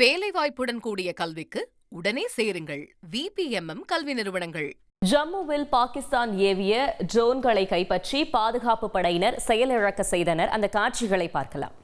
வேலைவாய்ப்புடன் கூடிய கல்விக்கு உடனே சேருங்கள். விபிஎம்எம் கல்வி நிறுவனங்கள். ஜம்முவில் பாகிஸ்தான் ஏவிய ட்ரோன்களை கைப்பற்றி பாதுகாப்பு படையினர் செயலிழக்க செய்தனர். அந்த காட்சிகளை பார்க்கலாம்.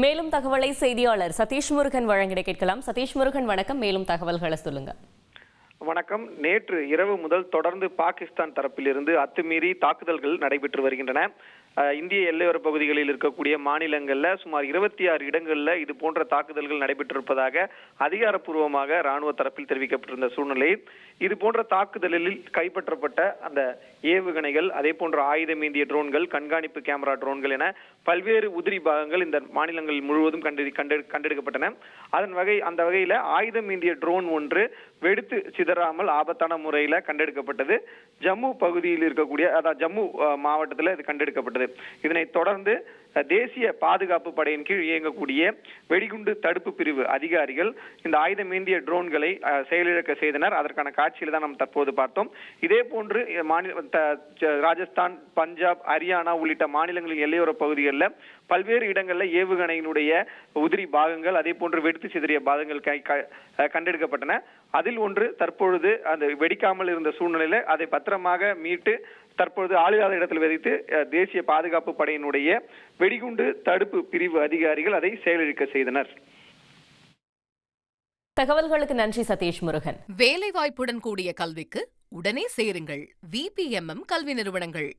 மேலும் தகவலை செய்தியாளர் சதீஷ் முருகன் வழங்கிட கேட்கலாம். சதீஷ் முருகன் வணக்கம். மேலும் தகவல்களை சொல்லுங்க. வணக்கம். நேற்று இரவு முதல் தொடர்ந்து பாகிஸ்தான் தரப்பிலிருந்து அத்துமீறி தாக்குதல்கள் நடைபெற்று வருகின்றன. இந்திய எல்லையோர பகுதிகளில் இருக்கக்கூடிய மாநிலங்களில் சுமார் இருபத்தி ஆறு இடங்களில் இது போன்ற தாக்குதல்கள் நடைபெற்றிருப்பதாக அதிகாரப்பூர்வமாக ராணுவ தரப்பில் தெரிவிக்கப்பட்டிருந்த சூழ்நிலையில் இது போன்ற தாக்குதலில் கைப்பற்றப்பட்ட அந்த ஏவுகணைகள் அதே போன்ற ஆயுதமேந்திய ட்ரோன்கள் கண்காணிப்பு கேமரா ட்ரோன்கள் என பல்வேறு உதிரி பாகங்கள் இந்த மாநிலங்கள் முழுவதும் கண்டு கண்டு கண்டெடுக்கப்பட்டன. அதன் வகை அந்த வகையில் ஆயுதம் ஏந்திய ட்ரோன் ஒன்று வெடித்து சிதறாமல் ஆபத்தான முறையில் கண்டெடுக்கப்பட்டது. ஜம்மு பகுதியில் இருக்கக்கூடிய அதாவது ஜம்மு மாவட்டத்தில் இது கண்டெடுக்கப்பட்டது. இதனைத் தொடர்ந்து தேசிய பாதுகாப்பு படையின் கீழ் இயங்கக்கூடிய வெடிகுண்டு தடுப்பு பிரிவு அதிகாரிகள் இந்த ஆயுதம் ஏந்திய ட்ரோன்களை செயலிழக்க செய்தனர். அதற்கான காட்சியில் தான் நாம் தற்போது பார்த்தோம். இதே போன்று மாநில த- ராஜஸ்தான் பஞ்சாப் ஹரியானா உள்ளிட்ட மாநிலங்களின் எல்லையோர பகுதிகளில் பல்வேறு இடங்களில் ஏவுகணையினுடைய உதிரி பாகங்கள் அதே போன்று வெடித்து சிதறிய பாகங்கள் கை- க- கண்டெடுக்கப்பட்டன. அதில் ஒன்று தற்பொழுது அந்த வெடிக்காமல் இருந்த சூழ்நிலையில் அதை பத்திரமாக மீட்டு தற்பொழுது ஆளில்லாத இடத்தில் விதைத்து தேசிய பாதுகாப்பு படையினுடைய வெடிகுண்டு தடுப்பு பிரிவு அதிகாரிகள் அதை செயலிழக்க செய்தனர். தகவல்களுக்கு நன்றி சதீஷ் முருகன். வேலைவாய்ப்புடன் கூடிய கல்விக்கு உடனே சேருங்கள். விபிஎம்எம் கல்வி நிறுவனங்கள்.